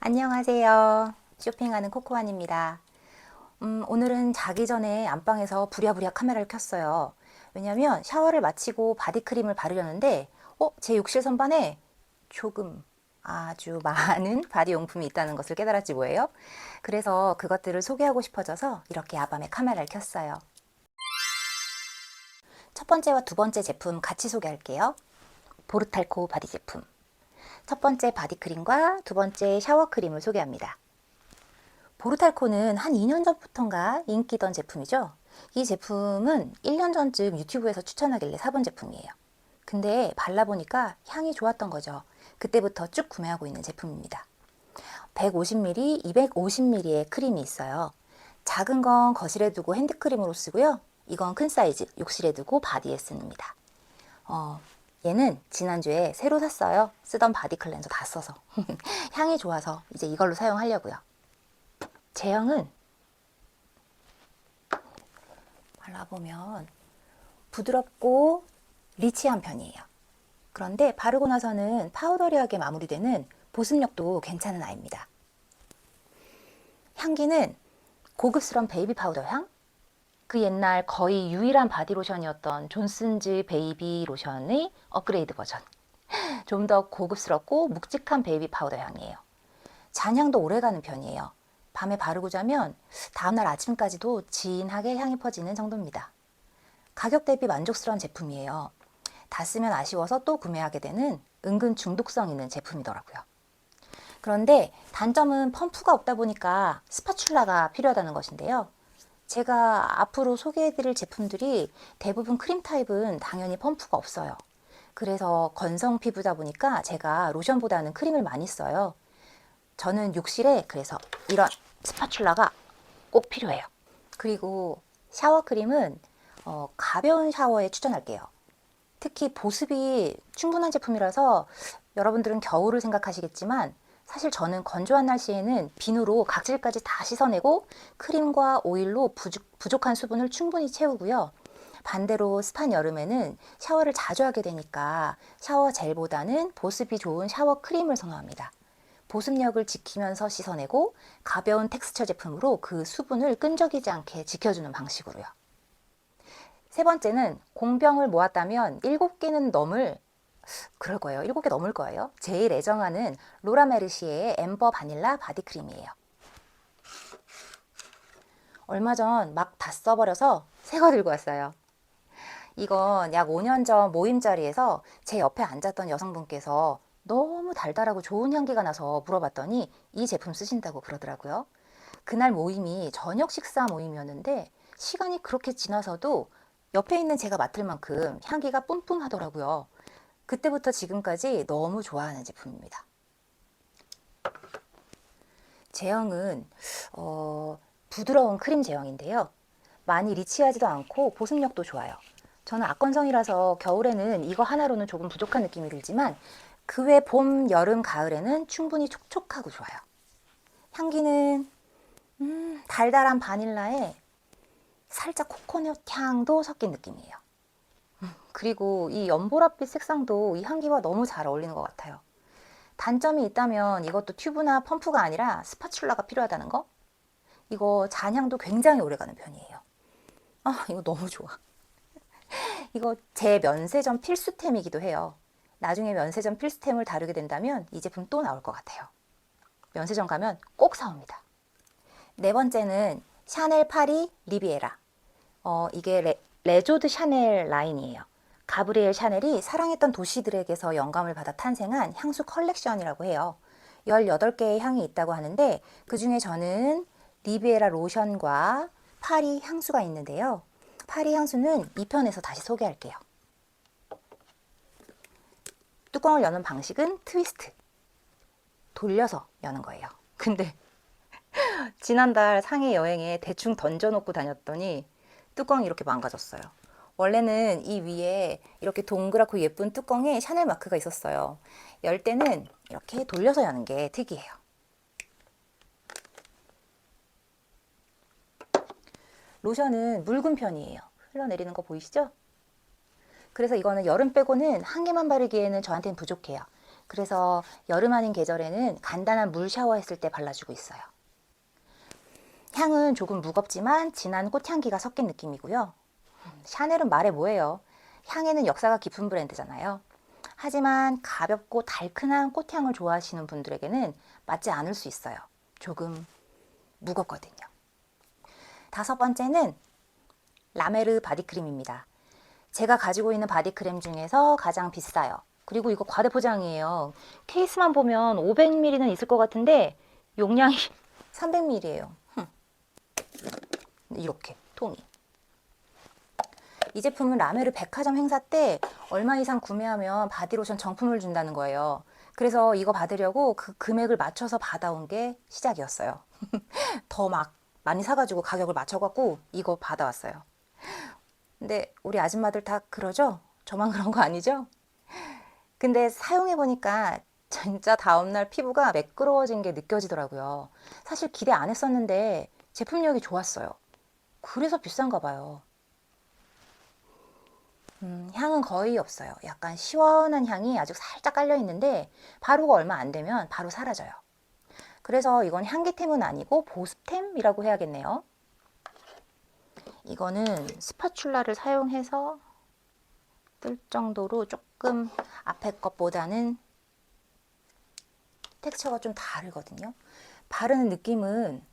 안녕하세요. 쇼핑하는 코코안입니다. 음, 오늘은 자기 전에 안방에서 부랴부랴 카메라를 켰어요. 왜냐면 샤워를 마치고 바디크림을 바르려는데, 어, 제 욕실 선반에 조금 아주 많은 바디 용품이 있다는 것을 깨달았지 뭐예요. 그래서 그것들을 소개하고 싶어져서 이렇게 야밤에 카메라를 켰어요. 첫 번째와 두 번째 제품 같이 소개할게요. 보르탈코 바디 제품. 첫 번째 바디크림과 두 번째 샤워크림을 소개합니다. 보르탈코는 한 2년 전부터인가 인기던 제품이죠. 이 제품은 1년 전쯤 유튜브에서 추천하길래 사본 제품이에요. 근데 발라보니까 향이 좋았던 거죠. 그때부터 쭉 구매하고 있는 제품입니다. 150ml, 250ml의 크림이 있어요. 작은 건 거실에 두고 핸드크림으로 쓰고요. 이건 큰 사이즈, 욕실에 두고 바디에 씁니다. 어, 얘는 지난주에 새로 샀어요. 쓰던 바디 클렌저 다 써서. 향이 좋아서 이제 이걸로 사용하려고요. 제형은 발라보면 부드럽고 리치한 편이에요. 그런데 바르고 나서는 파우더리하게 마무리되는 보습력도 괜찮은 아이입니다. 향기는 고급스러운 베이비 파우더 향, 그 옛날 거의 유일한 바디로션이었던 존슨즈 베이비 로션의 업그레이드 버전. 좀 더 고급스럽고 묵직한 베이비 파우더 향이에요. 잔향도 오래가는 편이에요. 밤에 바르고 자면 다음날 아침까지도 진하게 향이 퍼지는 정도입니다. 가격 대비 만족스러운 제품이에요. 다 쓰면 아쉬워서 또 구매하게 되는 은근 중독성 있는 제품이더라고요. 그런데 단점은 펌프가 없다 보니까 스파츌라가 필요하다는 것인데요. 제가 앞으로 소개해드릴 제품들이 대부분 크림 타입은 당연히 펌프가 없어요. 그래서 건성 피부다 보니까 제가 로션보다는 크림을 많이 써요. 저는 욕실에 그래서 이런 스파츌라가 꼭 필요해요. 그리고 샤워 크림은 어, 가벼운 샤워에 추천할게요. 특히 보습이 충분한 제품이라서 여러분들은 겨울을 생각하시겠지만 사실 저는 건조한 날씨에는 비누로 각질까지 다 씻어내고 크림과 오일로 부족, 한 수분을 충분히 채우고요. 반대로 습한 여름에는 샤워를 자주 하게 되니까 샤워 젤보다는 보습이 좋은 샤워 크림을 선호합니다. 보습력을 지키면서 씻어내고 가벼운 텍스처 제품으로 그 수분을 끈적이지 않게 지켜주는 방식으로요. 세 번째는 공병을 모았다면 7개는 넘을 그럴 거예요. 7개 넘을 거예요. 제일 애정하는 로라 메르시에의 엠버 바닐라 바디크림이에요. 얼마 전 막 다 써버려서 새 거 들고 왔어요. 이건 약 5년 전 모임 자리에서 제 옆에 앉았던 여성분께서 너무 달달하고 좋은 향기가 나서 물어봤더니 이 제품 쓰신다고 그러더라고요. 그날 모임이 저녁 식사 모임이었는데 시간이 그렇게 지나서도 옆에 있는 제가 맡을 만큼 향기가 뿜뿜 하더라고요. 그때부터 지금까지 너무 좋아하는 제품입니다. 제형은 어, 부드러운 크림 제형인데요. 많이 리치하지도 않고 보습력도 좋아요. 저는 악건성이라서 겨울에는 이거 하나로는 조금 부족한 느낌이 들지만 그 외 봄, 여름, 가을에는 충분히 촉촉하고 좋아요. 향기는 음, 달달한 바닐라에 살짝 코코넛 향도 섞인 느낌이에요. 그리고 이 연보라빛 색상도 이 향기와 너무 잘 어울리는 것 같아요. 단점이 있다면 이것도 튜브나 펌프가 아니라 스파츌라가 필요하다는 거? 이거 잔향도 굉장히 오래가는 편이에요. 아, 이거 너무 좋아. 이거 제 면세점 필수템이기도 해요. 나중에 면세점 필수템을 다루게 된다면 이 제품 또 나올 것 같아요. 면세점 가면 꼭 사옵니다. 네 번째는 샤넬 파리 리비에라. 어, 이게 레, 레조드 샤넬 라인이에요. 가브리엘 샤넬이 사랑했던 도시들에게서 영감을 받아 탄생한 향수 컬렉션이라고 해요. 18개의 향이 있다고 하는데 그 중에 저는 리비에라 로션과 파리 향수가 있는데요. 파리 향수는 2편에서 다시 소개할게요. 뚜껑을 여는 방식은 트위스트. 돌려서 여는 거예요. 근데 지난달 상해 여행에 대충 던져놓고 다녔더니 뚜껑이 이렇게 망가졌어요. 원래는 이 위에 이렇게 동그랗고 예쁜 뚜껑에 샤넬 마크가 있었어요. 열 때는 이렇게 돌려서 여는 게 특이해요. 로션은 묽은 편이에요. 흘러내리는 거 보이시죠? 그래서 이거는 여름 빼고는 한 개만 바르기에는 저한테는 부족해요. 그래서 여름 아닌 계절에는 간단한 물 샤워했을 때 발라주고 있어요. 향은 조금 무겁지만 진한 꽃향기가 섞인 느낌이고요. 샤넬은 말해 뭐해요. 향에는 역사가 깊은 브랜드잖아요. 하지만 가볍고 달큰한 꽃향을 좋아하시는 분들에게는 맞지 않을 수 있어요. 조금 무겁거든요. 다섯 번째는 라메르 바디크림입니다. 제가 가지고 있는 바디크림 중에서 가장 비싸요. 그리고 이거 과대 포장이에요. 케이스만 보면 500ml는 있을 것 같은데 용량이 300ml예요. 이렇게 통이. 이 제품은 라메르 백화점 행사 때 얼마 이상 구매하면 바디로션 정품을 준다는 거예요. 그래서 이거 받으려고 그 금액을 맞춰서 받아온 게 시작이었어요. 더 막 많이 사가지고 가격을 맞춰갖고 이거 받아왔어요. 근데 우리 아줌마들 다 그러죠? 저만 그런 거 아니죠? 근데 사용해보니까 진짜 다음날 피부가 매끄러워진 게 느껴지더라고요. 사실 기대 안 했었는데 제품력이 좋았어요. 그래서 비싼가 봐요. 음, 향은 거의 없어요. 약간 시원한 향이 아주 살짝 깔려 있는데 바르고 얼마 안 되면 바로 사라져요. 그래서 이건 향기템은 아니고 보습템이라고 해야겠네요. 이거는 스파츌라를 사용해서 뜰 정도로 조금 앞에 것보다는 텍스처가 좀 다르거든요. 바르는 느낌은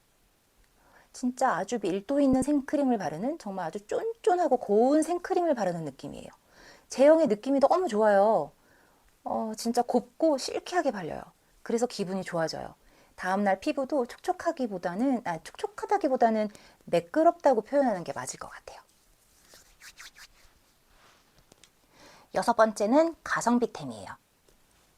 진짜 아주 밀도 있는 생크림을 바르는 정말 아주 쫀쫀하고 고운 생크림을 바르는 느낌이에요. 제형의 느낌이 너무 좋아요. 어, 진짜 곱고 실키하게 발려요. 그래서 기분이 좋아져요. 다음날 피부도 촉촉하기보다는, 아, 촉촉하다기보다는 매끄럽다고 표현하는 게 맞을 것 같아요. 여섯 번째는 가성비템이에요.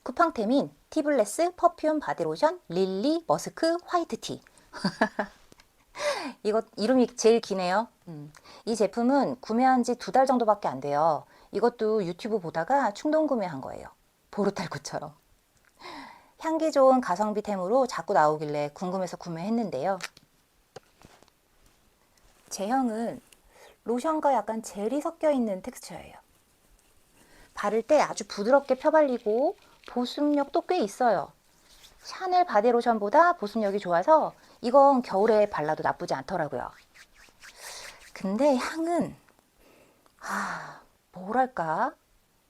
쿠팡템인 티블레스 퍼퓸 바디로션 릴리 머스크 화이트티. 이거 이름이 제일 기네요. 음. 이 제품은 구매한 지 두 달 정도밖에 안 돼요. 이것도 유튜브 보다가 충동 구매한 거예요. 보르탈코처럼. 향기 좋은 가성비템으로 자꾸 나오길래 궁금해서 구매했는데요. 제형은 로션과 약간 젤이 섞여 있는 텍스처예요. 바를 때 아주 부드럽게 펴발리고 보습력도 꽤 있어요. 샤넬 바디 로션보다 보습력이 좋아서 이건 겨울에 발라도 나쁘지 않더라고요. 근데 향은 아, 뭐랄까?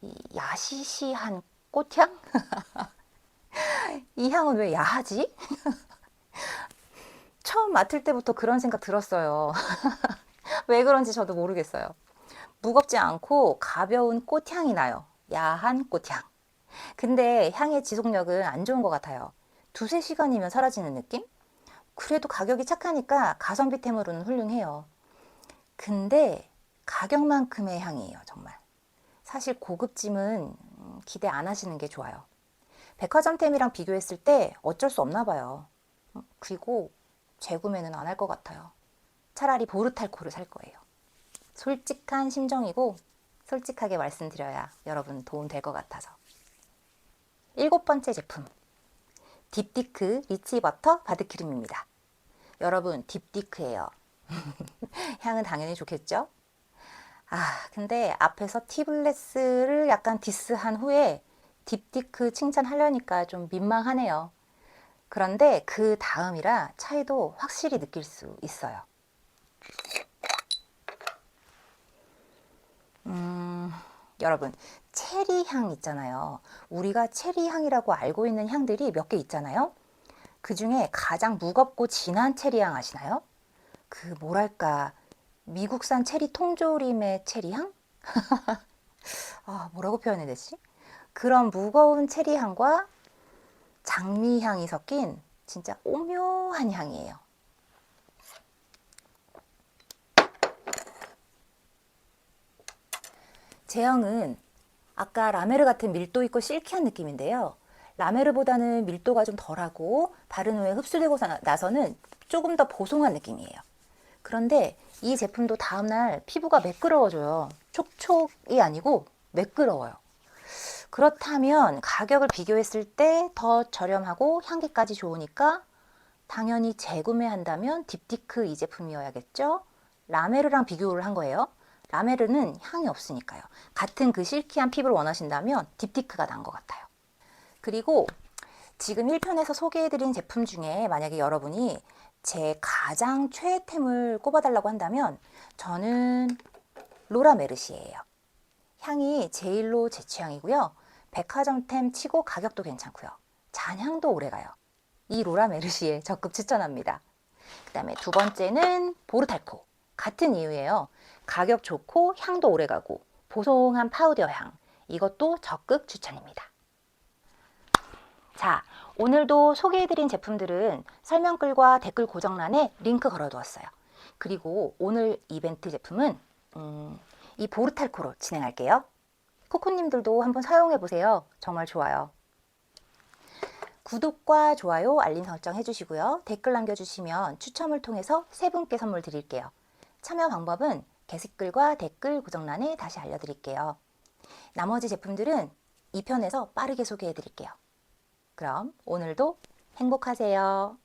이 야시시한 꽃향? 이 향은 왜 야하지? 처음 맡을 때부터 그런 생각 들었어요. 왜 그런지 저도 모르겠어요. 무겁지 않고 가벼운 꽃향이 나요. 야한 꽃향. 근데 향의 지속력은 안 좋은 것 같아요. 두세 시간이면 사라지는 느낌? 그래도 가격이 착하니까 가성비템으로는 훌륭해요. 근데 가격만큼의 향이에요, 정말. 사실 고급짐은 음, 기대 안 하시는 게 좋아요. 백화점템이랑 비교했을 때 어쩔 수 없나 봐요. 음, 그리고 재구매는 안 할 것 같아요. 차라리 보르탈코를 살 거예요. 솔직한 심정이고 솔직하게 말씀드려야 여러분 도움 될 것 같아서. 일곱 번째 제품. 딥디크 리치 버터 바드 크림입니다. 여러분, 딥디크예요. 향은 당연히 좋겠죠? 아, 근데 앞에서 티블레스를 약간 디스한 후에 딥디크 칭찬하려니까 좀 민망하네요. 그런데 그 다음이라 차이도 확실히 느낄 수 있어요. 음, 여러분, 체리 향 있잖아요. 우리가 체리 향이라고 알고 있는 향들이 몇 개 있잖아요. 그 중에 가장 무겁고 진한 체리 향 아시나요? 그 뭐랄까, 미국산 체리 통조림의 체리 향? 아, 뭐라고 표현해야 되지? 그런 무거운 체리 향과 장미 향이 섞인 진짜 오묘한 향이에요. 제형은 아까 라메르 같은 밀도 있고 실키한 느낌인데요. 라메르보다는 밀도가 좀 덜하고 바른 후에 흡수되고 나서는 조금 더 보송한 느낌이에요. 그런데 이 제품도 다음날 피부가 매끄러워져요. 촉촉이 아니고 매끄러워요. 그렇다면 가격을 비교했을 때 더 저렴하고 향기까지 좋으니까 당연히 재구매한다면 딥디크 이 제품이어야겠죠? 라메르랑 비교를 한 거예요. 라메르는 향이 없으니까요. 같은 그 실키한 피부를 원하신다면 딥디크가 난 것 같아요. 그리고 지금 1편에서 소개해드린 제품 중에 만약에 여러분이 제 가장 최애템을 꼽아달라고 한다면 저는 로라 메르시예요. 향이 제일로 제 취향이고요. 백화점템 치고 가격도 괜찮고요. 잔향도 오래가요. 이 로라 메르시에 적극 추천합니다. 그 다음에 두 번째는 보르탈코. 같은 이유예요. 가격 좋고 향도 오래가고 보송한 파우더 향. 이것도 적극 추천입니다. 자, 오늘도 소개해드린 제품들은 설명글과 댓글 고정란에 링크 걸어두었어요. 그리고 오늘 이벤트 제품은 음, 이 보르탈코로 진행할게요. 코코님들도 한번 사용해보세요. 정말 좋아요. 구독과 좋아요, 알림 설정 해주시고요. 댓글 남겨주시면 추첨을 통해서 세 분께 선물 드릴게요. 참여 방법은 게시글과 댓글 고정란에 다시 알려드릴게요. 나머지 제품들은 2편에서 빠르게 소개해드릴게요. 그럼 오늘도 행복하세요.